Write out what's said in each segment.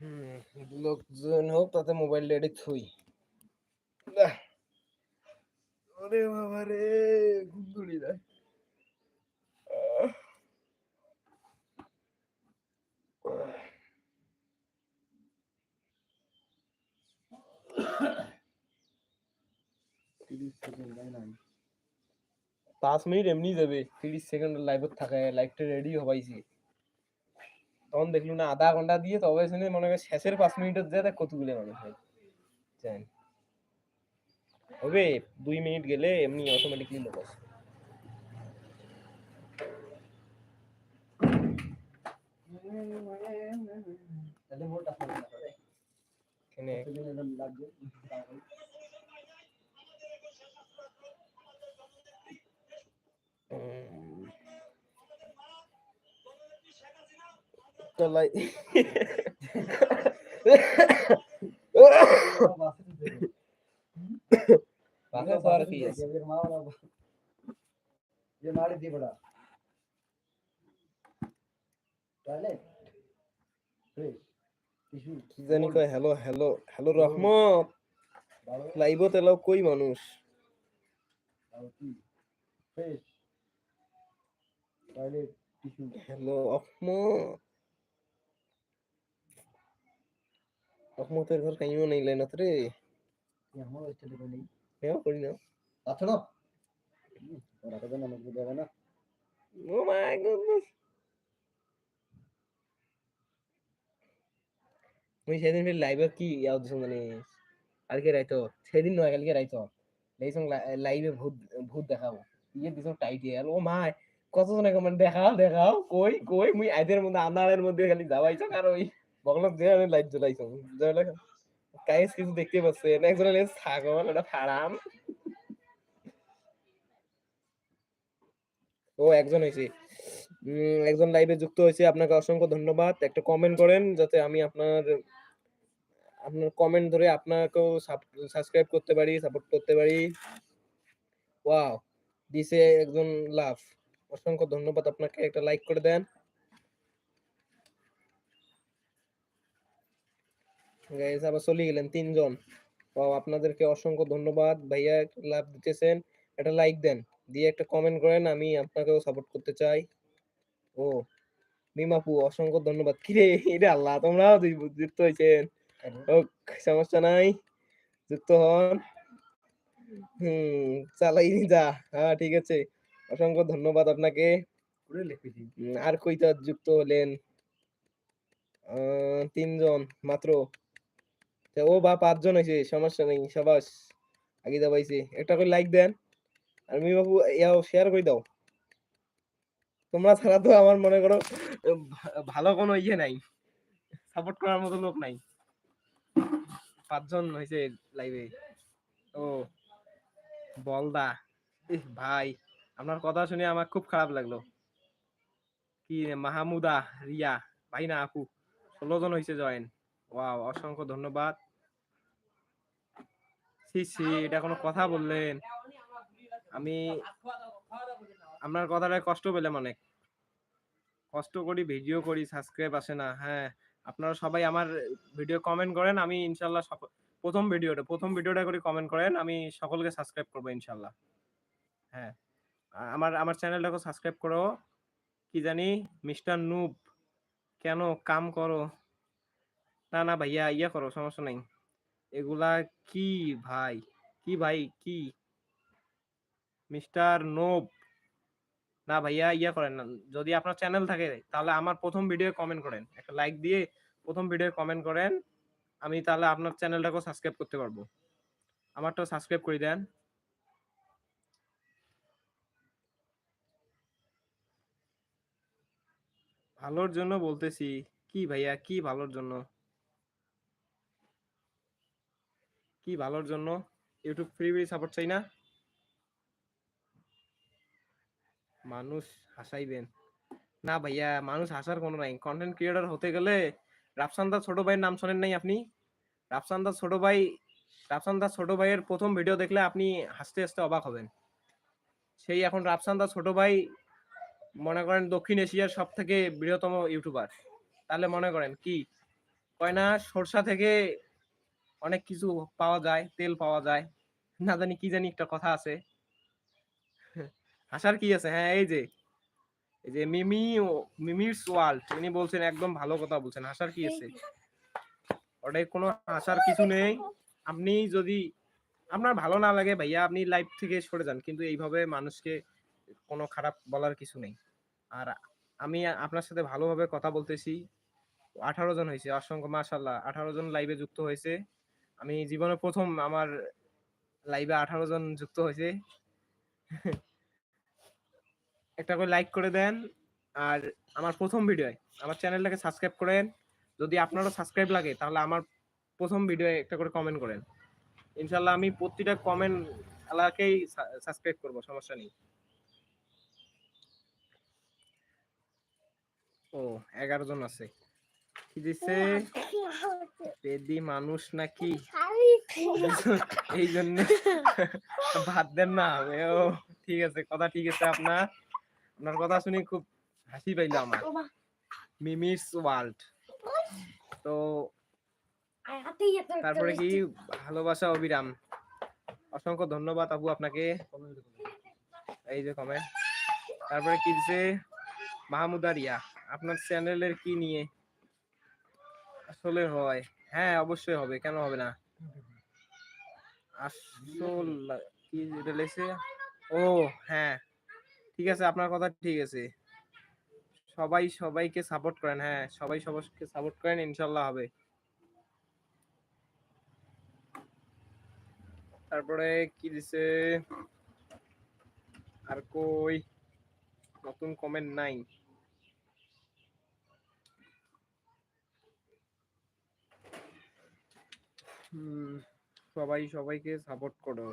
হুম লোকজন হোক তাতে মোবাইল রেডি থুই! ওরে বাবা রে ঘুম ধরে যায় পাঁচ মিনিট এমনি যাবে তিরিশ সেকেন্ড লাইভত থাকে লাইভটা রেডি হবাইছি তখন দেখলু না আধা ঘণ্টা দিয়ে তবে শুনে মনে হয় শেষের পাঁচ মিনিটের যায় কতগুলো মানুষ হয় জান। হবে দুই মিনিট গেলে এমনি অটোমেটিকলি লোক আসে এখানে So, like কি জানি কয় হ্যালো হ্যালো হ্যালো রহমত। লাইভত এলাও কই মানুষ? হ্যালো রহমত। রহমতের ঘর কাইও নেই লাইন রে আমার ওই ছেলে নেই নেও করি নাও আচ্ছা না ওরা তো নামাজ বুঝে যাবে না ও মাই গডনেস আমি সেদিন ফির লাইভে কি ইয়াদ মানে কালকে রাইতো সেদিন নয় কালকে রাইতো লাইসং লাইভে ভূত ভূত দেখাবো ইয়ে দিছো টাইট এল ও মাই কতজনে কমেন্ট দেখাও দেখাও কই কই মুই আইদের মধ্যে আনারের মধ্যে খালি যাওয়াইছো কারণ ওই বগলত যে আমি লাইট জ্বলাইছো জ্বলা কাইস কিছু দেখতে পাচ্ছে না একজন লেস ছাগল, এটা ফারাম ও, একজন হয়েছে একজন লাইভে যুক্ত হয়েছে আপনাকে অসংখ্য ধন্যবাদ। একটা কমেন্ট করেন যাতে আমি আপনার আপনার কমেন্ট ধরে আপনাকেও সাবস্ক্রাইব করতে পারি সাপোর্ট করতে পারি। ওয়াও দিছে একজন লাভ। অসংখ্য ধন্যবাদ আপনাকে। একটা লাইক করে দেন। গাইস আবার চলে গেলেন তিনজন। ও আপনাদেরকে অসংখ্য ধন্যবাদ। ভাইয়া লাভ দিতেছেন। একটা লাইক দেন। দিয়ে একটা কমেন্ট করেন আমি আপনাকেও সাপোর্ট করতে চাই। ও মিমাপু অসংখ্য ধন্যবাদ। কিরে এটা আল্লাহ তোমরাও যুক্ত হয়েছেন। সমস্যা নাই। যুক্ত হন। হুম চালাই যা। হ্যাঁ ঠিক আছে। অসংখ্য ধন্যবাদ আপনাকে। আর কইতা যুক্ত হলেন? তিনজন মাত্র। ও বা পাঁচজন হয়েছে সমস্যা নেই, সবাস। আগে দাবাইছে একটা করে লাইক দেন, আর মি বাবু ইয়াও শেয়ার করে দাও। তোমরা ছাড়া তো আমার মনে করো, ভালো কোনো ইয়ে নাই। সাপোর্ট করার মতো লোক নাই। পাঁচজন হয়েছে লাইভে ও, বলদা। ভাই, আপনার কথা শুনে আমার খুব খারাপ লাগল। কি মাহমুদা, রিয়া, ভাই না আপু, ষোলো জন হয়েছে জয়েন ওয়াও অসংখ্য ধন্যবাদ। সি এটা কোনো কথা বললেন। আমি আপনার কথাটায় কষ্ট পেলাম অনেক। কষ্ট করি, ভিডিও করি, সাবস্ক্রাইব আসে না হ্যাঁ। আপনারা সবাই আমার ভিডিও কমেন্ট করেন, আমি ইনশাল্লাহ প্রথম ভিডিওটা প্রথম ভিডিওটা করে কমেন্ট করেন, আমি সকলকে সাবস্ক্রাইব করব ইনশাল্লাহ। হ্যাঁ আমার আমার চ্যানেলটাকে সাবস্ক্রাইব করো। কি জানি, মিস্টার নুব, কেন কাম করো? না না ভাইয়া, ইয়া করো, সমস্যা নাই। এগুলা কি ভাই? কি ভাই? কি? Mister noob. না ভাইয়া, ইয়া করেন না। যদি আপনার চ্যানেল থাকে, তাহলে আমার প্রথম ভিডিও কমেন্ট করেন। একটা লাইক দিয়ে প্রথম ভিডিও কমেন্ট করেন। আমি তাহলে আপনার চ্যানেলটাকেও সাবস্ক্রাইব করতে পারব। আমারটাও সাবস্ক্রাইব করে দেন। ভালোর জন্য বলতেছি। কি ভাইয়া? কি ভালোর জন্য? কি ভালোর জন্য? ইউটিউব ফ্রি ফ্রি সাপোর্ট চাই না? মানুষ হাসাইবেন। না ভাইয়া, মানুষ হাসার কোনো নাই। কন্টেন্ট ক্রিয়েটর হতে গেলে রাফসানদার ছোট ভাইয়ের নাম শোনেন নাই আপনি? রাফসানদার ছোট ভাই, রাফসানদার ছোট ভাইয়ের প্রথম ভিডিও দেখলে আপনি হাসতে হাসতে অবাক হবেন। সেই এখন রাফসানদার ছোট ভাই, মনে করেন দক্ষিণ এশিয়ার সব থেকে বৃহত্তম ইউটিউবার তাহলে মনে করেন কি? কয় না, সরষা থেকে অনেক কিছু পাওয়া যায়, তেল পাওয়া যায়। না জানি কি জানি একটা কথা আছে। হাসার কি আছে? হ্যাঁ এই যে এই যে মিমি মিমিরস ওয়ার্ল্ড উনি বলছেন একদম ভালো কথা বলছেন। হাসার কি আছে? ওটাই কোনো হাসার কিছু নেই। আপনি যদি, আপনার ভালো না লাগে ভাইয়া, আপনি লাইভ থেকে সরে যান। কিন্তু এইভাবে মানুষকে কোনো খারাপ বলার কিছু নেই। আর আমি আপনার সাথে ভালোভাবে কথা বলতেছি। আঠারো জন হয়েছে, অসংখ্য মাশাল্লাহ আঠারো জন লাইভে যুক্ত হয়েছে। আমি জীবনে প্রথম আমার লাইভে আঠারো জন যুক্ত হয়েছে। একটা করে লাইক করে দেন। আর আমার প্রথম ভিডিও আমার চ্যানেলটাকে সাবস্ক্রাইব করেন। যদি আপনারও সাবস্ক্রাইব লাগে, তাহলে আমার প্রথম ভিডিও একটা করে কমেন্ট করেন। ইনশাল্লাহ আমি প্রতিটা কমেন্ট এলাকাকেই সাবস্ক্রাইব করব, সমস্যা নেই। ও, এগারো জন আছে। কি দিচ্ছে পেদি মানুষ নাকি? এই জন্য ভাত দেন না। ও, ঠিক আছে, কথা ঠিক আছে আপনার। আপনার কথা শুনে খুব হাসি পাইলো আমার। Memes world. তো তারপরে কি? ভালোবাসা অবিরাম। অসংখ্য ধন্যবাদ আপু আপনাকে। এই যে কমেন্ট তারপরে কি দিছে? মাহমুদা রিয়া। আপনার চ্যানেলের কি নিয়ে? আসলে হয়। হ্যাঁ অবশ্যই হবে, কেন হবে না? আসল কি ও হ্যাঁ ঠিক আছে, আপনার কথা ঠিক আছে। সবাই সবাইকে সাপোর্ট করেন হ্যাঁ সবাই সবাইকে সাপোর্ট করেন, ইনশাল্লাহ হবে। তারপরে কি দিছে? আর কই? নতুন কমেন্ট নাই। সবাই, সবাইকে সাপোর্ট করো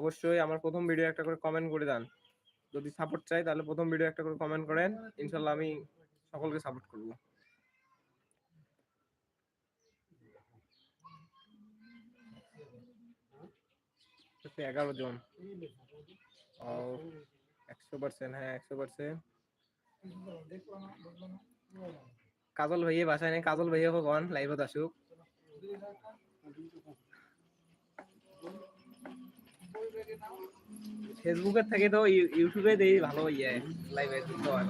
অবশ্যই আমার প্রথম ভিডিও একটা করে কমেন্ট করে দেন। যদি সাপোর্ট চাই, তাহলে প্রথম ভিডিও একটা করে কমেন্ট করেন। ইনশাল্লাহ আমি সকলকে সাপোর্ট করব। এগারো জন। একশো পার্সেন্ট হ্যাঁ একশো পার্সেন্ট কাজল ভাইয়ে বাসায় নেই। কাজল ভাইয়া ভগবান লাইভত আসুক। ফেসবুকের থেকে তো ইউটিউবে দেই ভালো ইয়ে লাইভে যুক্ত হয়।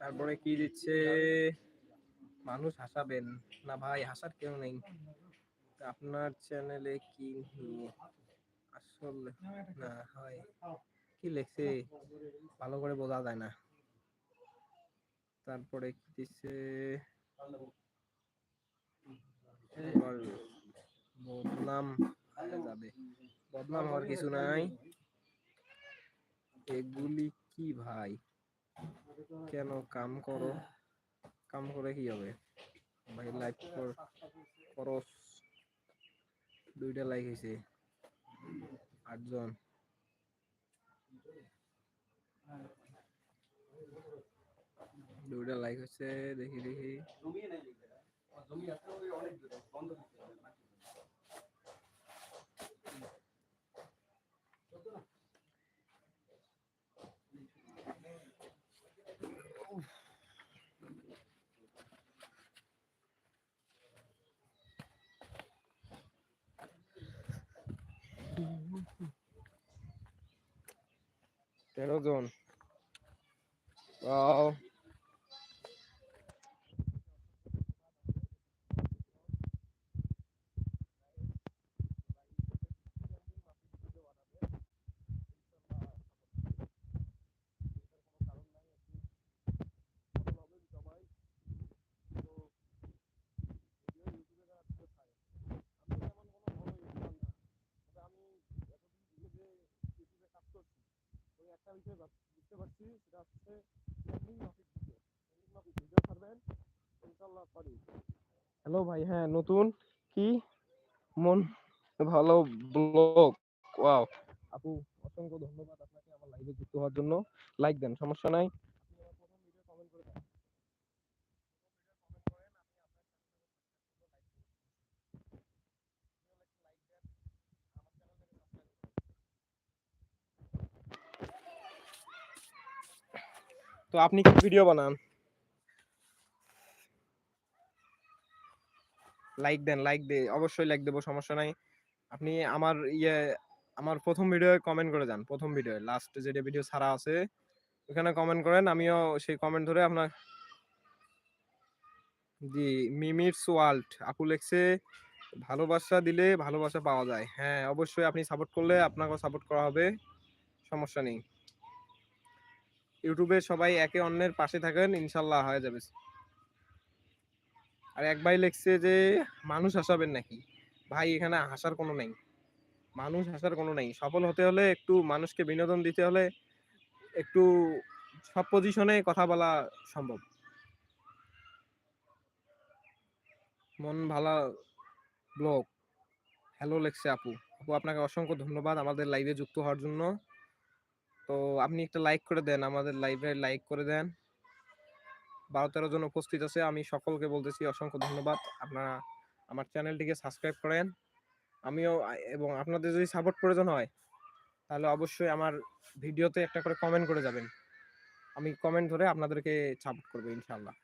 তারপরে কি দিচ্ছে? মানুষ হাসাবেন। না ভাই, হাসার কেউ নেই। আপনার চ্যানেলে কি আসলে না, হয়। কি লেখছে? ভালো করে বোঝা যায় না। তারপরে কি দিচ্ছে বদনাম যাবে। বদনাম হওয়ার কিছু নাই। এগুলি কি ভাই? কেন কাম করো? কাম করে কি হবে? ভাই লাইক করস দুইটা লাইক হয়েছে আটজন। দুইটা লাইক হচ্ছে দেখি দেখি। তেরো জন। Well, ভাই হ্যাঁ নতুন কি? মন ভালো ব্লগ ওয়াও আপু, অসংখ্য ধন্যবাদ আপনাকে আমার লাইভে যুক্ত হওয়ার জন্য। লাইক দেন, সমস্যা নাই। তো আপনি কি ভিডিও বানান? লাইক দেন লাইক দে, অবশ্যই লাইক দেবো, সমস্যা নাই। আপনি আমার ইয়ে আমার প্রথম ভিডিও কমেন্ট করে যান, প্রথম ভিডিও লাস্ট যেটা ভিডিও ছাড়া আছে, ওখানে কমেন্ট করেন, আমিও সেই কমেন্ট ধরে আপনার জি মিমিটস ওয়ার্ল্ড আপু লেখছে ভালোবাসা দিলে ভালোবাসা পাওয়া যায়। হ্যাঁ অবশ্যই আপনি সাপোর্ট করলে আপনাকেও সাপোর্ট করা হবে, সমস্যা নেই। ইউটিউবে সবাই একে অন্যের পাশে থাকেন, ইনশাল্লাহ হয়ে যাবে। আর এক ভাই লিখছে যে, মানুষ হাসাবেন নাকি? ভাই, এখানে হাসার কোনো নেই। মানুষ হাসার কোনো নেই। সফল হতে হলে একটু মানুষকে বিনোদন দিতে হলে একটু সব পজিশনে কথা বলা সম্ভব। মন ভালা ব্লগ। হ্যালো লেখছে আপু। আপু, আপনাকে অসংখ্য ধন্যবাদ আমাদের লাইভে যুক্ত হওয়ার জন্য। তো আপনি একটা লাইক করে দেন, আমাদের লাইভে লাইক করে দেন। বারো তেরো জন উপস্থিত আছে। আমি সকলকে বলতেছি অসংখ্য ধন্যবাদ। আপনারা আমার চ্যানেলটিকে সাবস্ক্রাইব করেন। আমিও এবং আপনাদের যদি সাপোর্ট প্রয়োজন হয়, তাহলে অবশ্যই আমার ভিডিওতে একটা করে কমেন্ট করে যাবেন। আমি কমেন্ট ধরে আপনাদেরকে সাপোর্ট করব ইনশাল্লাহ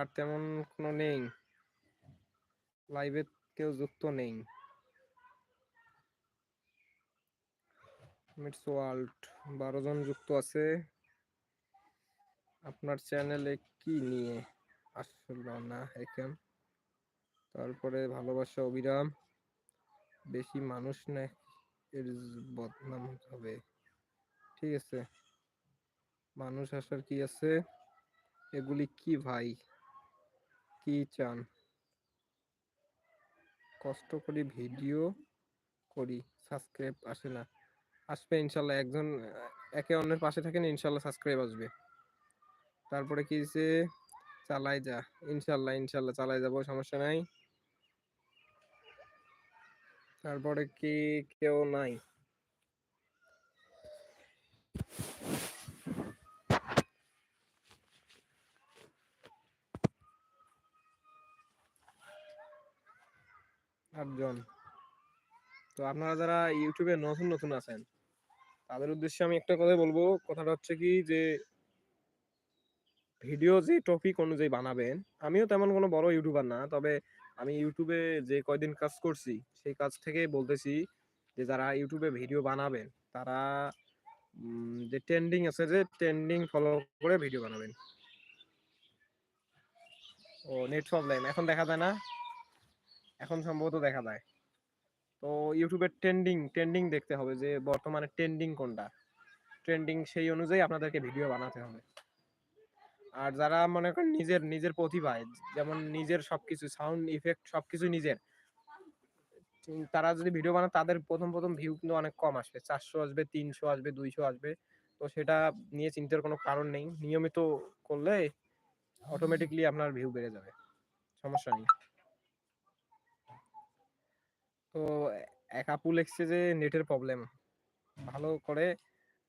আর তেমন কোনো নেই। লাইভে কেউ যুক্ত নেই। মিটস ওয়ার্ল্ড বারো জন যুক্ত আছে। আপনার চ্যানেলে কি নিয়ে আসলো না এখন? তারপরে ভালোবাসা অবিরাম বেশি মানুষ না, এর বদনাম হবে। ঠিক আছে। মানুষ আসার কি আছে? এগুলি কি ভাই? কি চান? কষ্ট করি, ভিডিও করি, সাবস্ক্রাইব আসে না। আসবে ইনশাল্লাহ। একজন, একে অন্যের পাশে থাকেন ইনশাল্লাহ সাবস্ক্রাইব আসবে। তারপরে কি যে চালাই যা, ইনশাল্লাহ ইনশাল্লাহ চালাই যাব, সমস্যা নাই। তারপরে কি কেউ নাই? আটজন। তো আপনারা যারা ইউটিউবে নতুন নতুন আছেন তাদের উদ্দেশ্যে আমি একটা কথা বলব। কথাটা হচ্ছে কি যে ভিডিও যে টপিক অনুযায়ী বানাবেন, আমিও তেমন কোনো বড় ইউটিউবার না, তবে আমি ইউটিউবে যে কয়দিন কাজ করছি, সেই কাজ থেকে বলতেছি যে, যারা ইউটিউবে ভিডিও বানাবেন, তারা যে ট্রেন্ডিং আছে যে ট্রেন্ডিং ফলো করে ভিডিও বানাবেন। ও নেট প্রবলেম এখন দেখা যায় না। এখন সম্ভবত দেখা যায়। তো ইউটিউবের ট্রেন্ডিং ট্রেন্ডিং দেখতে হবে যে বর্তমানে ট্রেন্ডিং কোনটা। ট্রেন্ডিং সেই অনুযায়ী আপনাদেরকে ভিডিও বানাতে হবে। আর যারা মনে করেন নিজের নিজের প্রতিভায়, যেমন নিজের সবকিছু সাউন্ড ইফেক্ট সবকিছু নিজের, তারা যদি ভিডিও বানায়, তাদের প্রথম প্রথম ভিউ কিন্তু অনেক কম আসবে। চারশো আসবে, তিনশো আসবে, দুইশো আসবে। তো সেটা নিয়ে চিন্তার কোনো কারণ নেই। নিয়মিত করলে অটোমেটিকলি আপনার ভিউ বেড়ে যাবে। সমস্যা নেই। তো এক আপু লিখছে যে নেটের প্রবলেম ভালো করে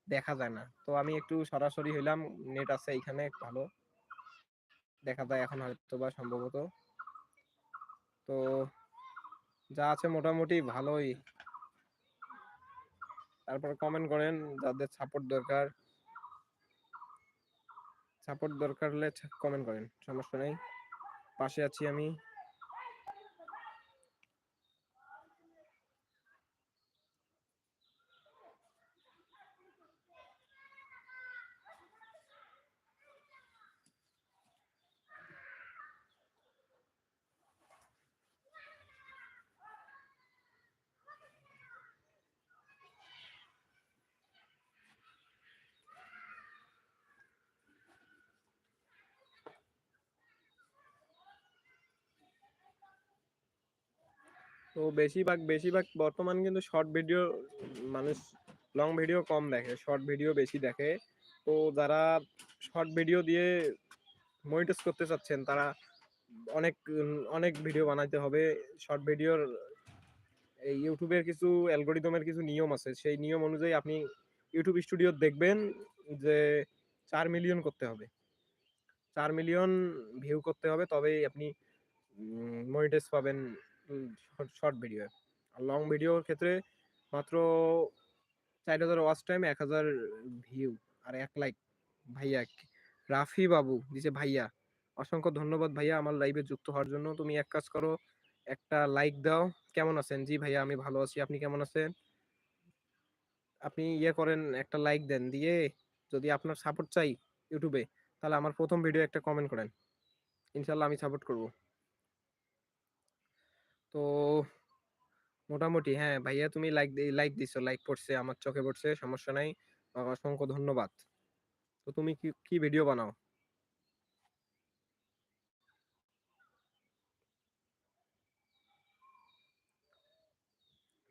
দেখা যায় না। তো আমি একটু সরাসরি হইলাম নেট আছে এখানে ভালো। দেখা যায় এখন হয়তো বা সম্ভবত। তো যা আছে মোটামুটি ভালোই। তারপর কমেন্ট করেন, যাদের সাপোর্ট দরকার। সাপোর্ট দরকার হলে কমেন্ট করেন, সমস্যা নেই। পাশে আছি আমি। বেশিরভাগ বেশিরভাগ বর্তমান কিন্তু শর্ট ভিডিও মানুষ লং ভিডিও কম দেখে শর্ট ভিডিও বেশি দেখে। তো যারা শর্ট ভিডিও দিয়ে মনিটাইজ করতে চাচ্ছেন, তারা অনেক অনেক ভিডিও বানাইতে হবে। শর্ট ভিডিওর এই ইউটিউবের কিছু অ্যালগোরিদমের কিছু নিয়ম আছে। সেই নিয়ম অনুযায়ী আপনি ইউটিউব স্টুডিও দেখবেন যে চার মিলিয়ন করতে হবে। চার মিলিয়ন ভিউ করতে হবে, তবেই আপনি মনিটাইজ পাবেন। শর্ট ভিডিও আর লং ভিডিওর ক্ষেত্রে মাত্র চার হাজার ওয়াচ টাইম এক হাজার ভিউ আর এক লাইক ভাইয়া, রাফি বাবু দিছে, ভাইয়া, অসংখ্য ধন্যবাদ ভাইয়া, আমার লাইভে যুক্ত হওয়ার জন্য। তুমি এক কাজ করো, একটা লাইক দাও। কেমন আছেন? জি ভাইয়া, আমি ভালো আছি। আপনি কেমন আছেন? আপনি ইয়ে করেন, একটা লাইক দেন দিয়ে যদি আপনার সাপোর্ট চাই ইউটিউবে তাহলে আমার প্রথম ভিডিও একটা কমেন্ট করেন। ইনশাল্লাহ আমি সাপোর্ট করব। তো মোটামুটি হ্যাঁ ভাইয়া তুমি লাইক লাইক দিছো লাইক পড়ছে আমার চোখে পড়ছে সমস্যা নাই। অসংখ্য ধন্যবাদ। তো তুমি কি কি ভিডিও বানাও?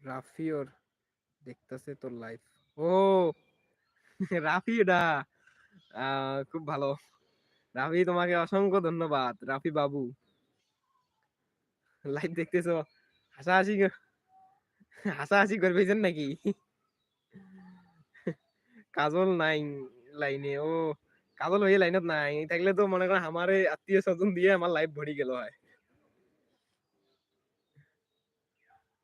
রাফি ওর দেখতেছে তোর লাইফ ও রাফি আহ, খুব ভালো। রাফি তোমাকে অসংখ্য ধন্যবাদ। রাফি বাবু। লাইভ দেখতেছো? হাসাহাসি হাসাহাসি করবেছেন নাকি? কাজল নাই লাইনে, ও কাজল হয়ে লাইনত নাই থাকলে তো মনে করেন আমার আত্মীয় স্বজন দিয়ে আমার লাইফ ভরি গেল হয়।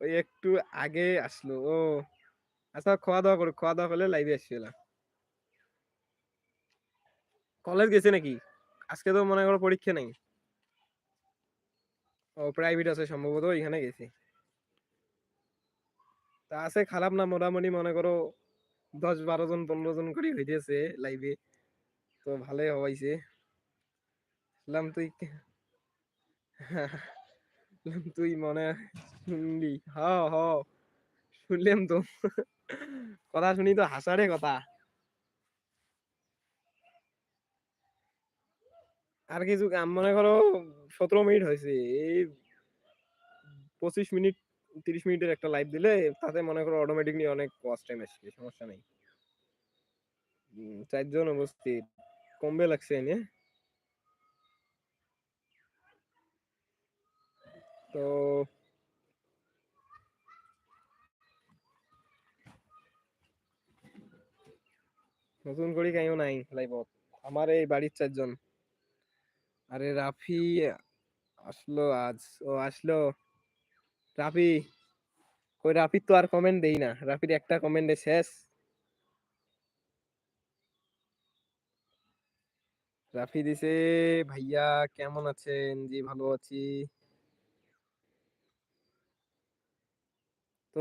ওই একটু আগে আসলো, ও আচ্ছা খাওয়া দাওয়া করো, খাওয়া দাওয়া করলে লাইভে আসছিল কলেজ গেছে নাকি? আজকে তো মনে করো পরীক্ষা নেই। ও প্রাইভেট আছে সম্ভবত এখানে গেছে। তা আছে খারাপ না, মোটামুটি মনে করো দশ বারো জন, পনেরো জন করে হইতেছে লাইভে তো ভালোই হওয়াইছে বললাম, তুই তুই মনে শুনলি হ হ, শুনলাম তো। কথা শুনি তো হাসারে কথা। আর কিছু কাম, মনে করো সতেরো মিনিট হয়েছে। এই পঁচিশ মিনিট, তিরিশ মিনিটের একটা লাইভ দিলে তাতে মনে করো অটোমেটিকলি অনেক ওয়াচ টাইম আসবে, সমস্যা নেই। চারজন উপস্থিত, কমবে লাগছে এনে। তো নতুন করে কেউ নাই লাইভত আমার এই বাড়ির চারজন। আরে রাফি আসলো আজ, ও আসলো। রাফি, কই রাফির তো আর কমেন্ট দেই না। রাফির একটা কমেন্টে শেষ। রাফি দিছে, ভাইয়া, কেমন আছেন? জি, ভালো আছি। তো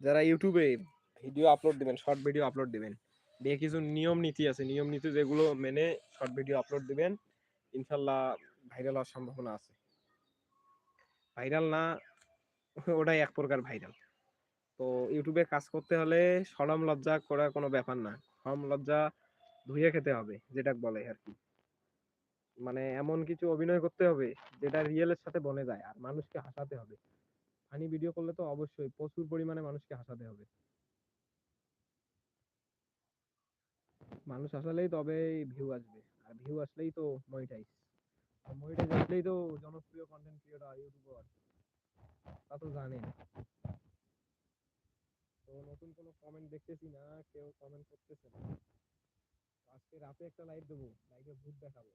যারা ইউটিউবে ভিডিও আপলোড দিবেন শর্ট ভিডিও আপলোড দিবেন, দিয়ে কিছু নিয়ম নীতি আছে। নিয়ম নীতি যেগুলো মেনে শর্ট ভিডিও আপলোড দিবেন। ইনশাল্লাহ ভাইরাল হওয়ার সম্ভাবনা আছে। ভাইরাল না, ওটাই এক প্রকার ভাইরাল তো ইউটিউবে কাজ করতে হলে সরম লজ্জা করা কোনো ব্যাপার না। সরম লজ্জা ধুয়ে খেতে হবে, যেটা বলে আর কি। মানে এমন কিছু অভিনয় করতে হবে, যেটা রিয়েলের সাথে বনে যায়, আর মানুষকে হাসাতে হবে। ফানি ভিডিও করলে তো অবশ্যই প্রচুর পরিমাণে মানুষকে হাসাতে হবে। মানুষ হাসালেই তবে ভিউ আসবে, আর ভিউ আসলেই তো মনিটাইজ আর মনিটাইজ তো জনপ্রিয় কন্টেন্ট ক্রিয়েটর ইউটিউবার তা তো জানেন। তো নতুন কোনো কমেন্ট দেখতেছি না, কেউ কমেন্ট করতেছে না। আজকে রাতে একটা লাইভ দেবো লাইভে ভূত দেখাবো।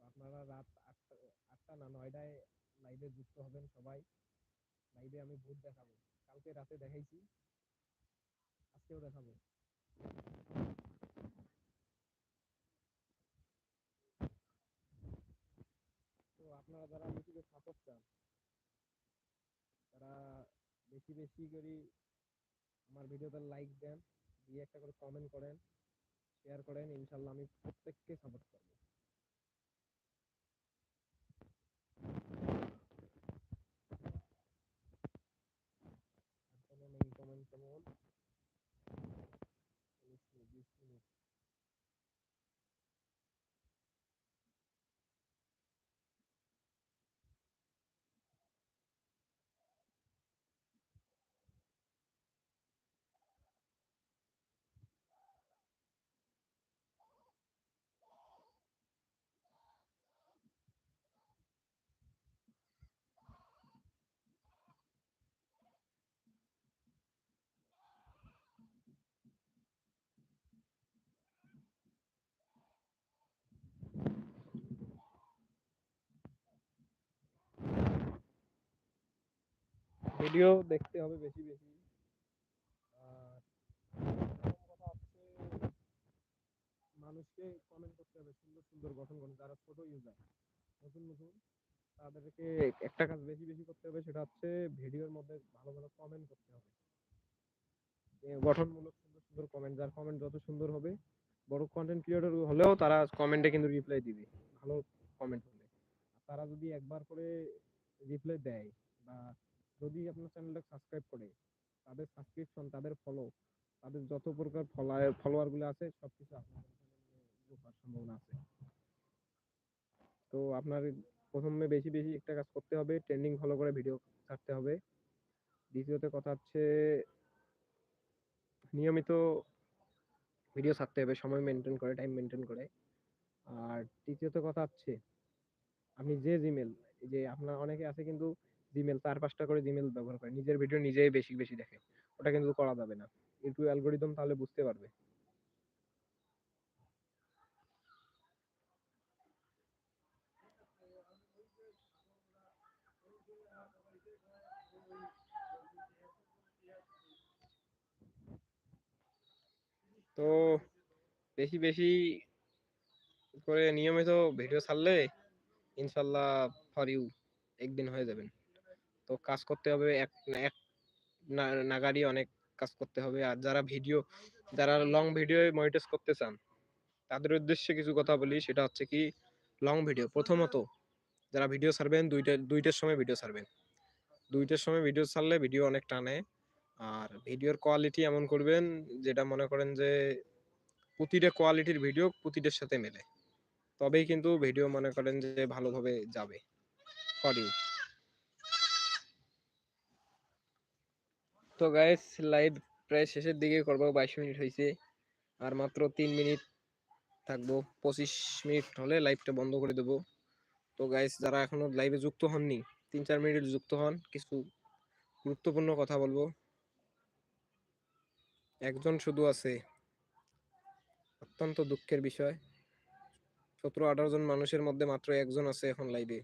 আপনারা রাত আটটা আটটা না নয়টায় লাইভে যুক্ত হবেন সবাই। লাইভে আমি ভূত দেখাবো। কালকে রাতে দেখাইছি, আজকেও দেখাবো তো আপনারা যারা ইউটিউবে সাপোর্ট চান, তারা বেশি বেশি করে আমার ভিডিওতে লাইক দেন, দিয়ে একটা করে কমেন্ট করেন শেয়ার করেন, ইনশাল্লাহ আমি প্রত্যেককে সাপোর্ট করব। নেই কমেন্ট কেমন উনিশ মিনিট, বিশ মিনিট ভিডিও দেখতে হবে বেশি বেশি। মানুষকে কমেন্ট করতে হবে, সুন্দর সুন্দর গঠন গঠন যারা ছোট ইউজার নতুন নতুন, তাদেরকে একটা কাজ বেশি বেশি করতে হবে, সেটা হচ্ছে ভিডিওর মধ্যে ভালো ভালো কমেন্ট করতে হবে। গঠনমূলক সুন্দর সুন্দর কমেন্ট যার কমেন্ট যত সুন্দর হবে, বড় কন্টেন্ট ক্রিয়েটর হলেও তারা কমেন্টে কিন্তু রিপ্লাই দিবে, ভালো কমেন্ট হলে। তারা যদি একবার করে রিপ্লাই দেয় বা যদি আপনার চ্যানেলটা সাবস্ক্রাইব করে, তাদের সাবস্ক্রিপশন তাদের ফলো তাদের যত প্রকার ফলোয়ার ফলোয়ারগুলো আছে, সবকিছু আপনার চ্যানেলে সম্ভাবনা আছে। তো আপনার প্রথমে বেশি বেশি একটা কাজ করতে হবে ট্রেন্ডিং ফলো করে ভিডিও ছাড়তে হবে। দ্বিতীয়ত কথা হচ্ছে, নিয়মিত ভিডিও ছাড়তে হবে, সময় মেনটেন করে টাইম মেনটেন করে। আর তৃতীয়ত কথা হচ্ছে, আপনি যে জিমেল যে আপনার অনেকে আছে কিন্তু জিমেল চার, পাঁচটা করে জিমেল ব্যবহার করে। নিজের ভিডিও নিজেই বেশি বেশি দেখে। ওটা কিন্তু করা যাবে না। ইউটিউব অ্যালগোরিদম তাহলে বুঝতে পারবে। তো বেশি বেশি করে নিয়মিত ভিডিও ছাড়লে, ইনশাল্লাহ ফর ইউ একদিন হয়ে যাবেন। তো কাজ করতে হবে এক এক না- নাগাড়ি অনেক কাজ করতে হবে। আর যারা ভিডিও, যারা লং ভিডিও মনিটাইজ করতে চান, তাদের উদ্দেশ্যে কিছু কথা বলি, সেটা হচ্ছে কি লং ভিডিও প্রথমত যারা ভিডিও ছাড়বেন, দুইটা, দুইটার সময় ভিডিও ছাড়বেন। দুইটার সময় ভিডিও ছাড়লে ভিডিও অনেক টানে। আর ভিডিওর কোয়ালিটি এমন করবেন, যেটা মনে করেন যে প্রতিটা কোয়ালিটির ভিডিও প্রতিটার সাথে মেলে। তবেই কিন্তু ভিডিও মনে করেন যে ভালোভাবে যাবে। ফর তো গাইস লাইভ প্রায় শেষের দিকে করব। বাইশ মিনিট হয়েছে আর মাত্র তিন মিনিট থাকব। পঁচিশ মিনিট হলে লাইভটা বন্ধ করে দেবো। তো গাইস যারা এখনও লাইভে যুক্ত হননি, তিন চার মিনিট যুক্ত হন, কিছু গুরুত্বপূর্ণ কথা বলব। একজন শুধু আছে। অত্যন্ত দুঃখের বিষয়। সতেরো আঠারো জন মানুষের মধ্যে মাত্র একজন আছে এখন লাইভে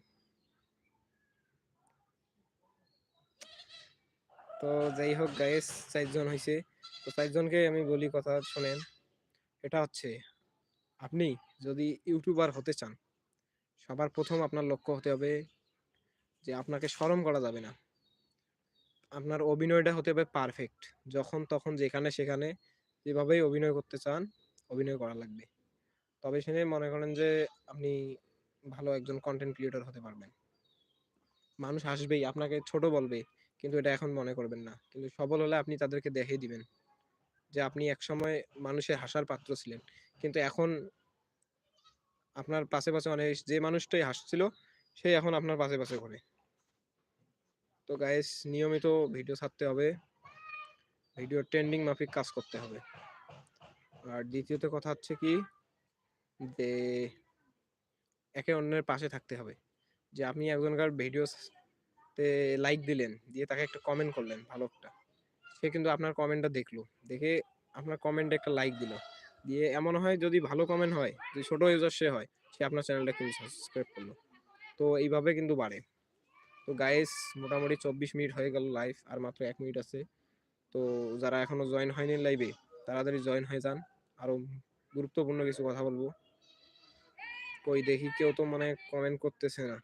তো যাই হোক গাইস চারজন হয়েছে তো চারজনকে আমি বলি কথা শোনেন। এটা হচ্ছে, আপনি যদি ইউটিউবার হতে চান, সবার প্রথম আপনার লক্ষ্য হতে হবে যে আপনাকে শরম করা যাবে না। আপনার অভিনয়টা হতে হবে পারফেক্ট যখন তখন যেখানে সেখানে যেভাবেই অভিনয় করতে চান, অভিনয় করা লাগবে। তবে সেনে মনে করেন যে আপনি ভালো একজন কন্টেন্ট ক্রিয়েটর হতে পারবেন। মানুষ আসবেই, আপনাকে ছোট বলবে কিন্তু এটা এখন মনে করবেন না। কিন্তু সবল হলে আপনি তাদেরকে দেখিয়ে দিবেন যে আপনি একসময় মানুষের হাসার পাত্র ছিলেন। কিন্তু এখন আপনার পাশে পাশে অনেক যে মানুষটাই হাসছিল সেই এখন আপনার পাশে পাশে ঘোরে। তো গাইস নিয়মিত ভিডিও ছাড়তে হবে। ভিডিও ট্রেন্ডিং মাফিক কাজ করতে হবে। আর দ্বিতীয়ত কথা হচ্ছে কি যে, একে অন্যের পাশে থাকতে হবে। যে আপনি একজনকার ভিডিও তে লাইক দিলেন, দিয়ে তাকে একটা কমেন্ট করলেন, ভালো একটা। সে কিন্তু আপনার কমেন্টটা দেখল, দেখে আপনার কমেন্টে একটা লাইক দিল। দিয়ে এমন হয় যদি ভালো কমেন্ট হয়, যদি ছোট ইউজার সে হয়, সে আপনার চ্যানেলটা কিন্তু সাবস্ক্রাইব করল। তো এইভাবে কিন্তু বাড়ে। তো গাইস মোটামুটি চব্বিশ মিনিট হয়ে গেল লাইভ আর মাত্র এক মিনিট আছে। তো যারা এখনও জয়েন হয়নি লাইভে তাড়াতাড়ি জয়েন হয়ে যান। আরও গুরুত্বপূর্ণ কিছু কথা বলব। কই দেখি কেউ তো মানে কমেন্ট করতেছে না।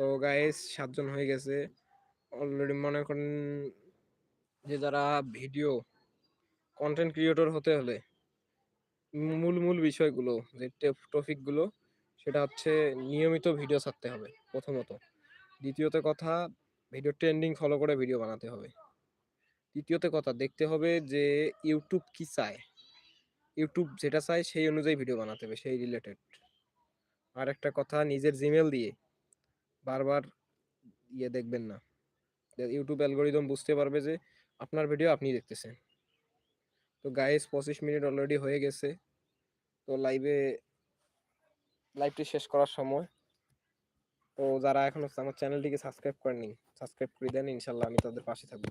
তো গাইস সাতজন হয়ে গেছে। অলরেডি মনে করেন যে যারা ভিডিও কন্টেন্ট ক্রিয়েটর হতে হলে মূল মূল বিষয়গুলো, যে টপিকগুলো সেটা হচ্ছে নিয়মিত ভিডিও ছাড়তে হবে প্রথমত। দ্বিতীয়ত কথা ভিডিও ট্রেন্ডিং ফলো করে ভিডিও বানাতে হবে। তৃতীয়ত কথা, দেখতে হবে যে ইউটিউব কি চায়। ইউটিউব যেটা চায় সেই অনুযায়ী ভিডিও বানাতে হবে, সেই রিলেটেড আর একটা কথা, নিজের জিমেল দিয়ে বারবার ইয়ে দেখবেন না। ইউটিউব অ্যালগোরিদম বুঝতে পারবে যে আপনার ভিডিও আপনি দেখতেছেন। তো গাইস পঁচিশ মিনিট অলরেডি হয়ে গেছে। তো লাইভে লাইভটি শেষ করার সময়। তো যারা এখনও আমার চ্যানেলটিকে সাবস্ক্রাইব করেনি সাবস্ক্রাইব করে দেন, ইনশাল্লাহ আমি তাদের পাশে থাকব।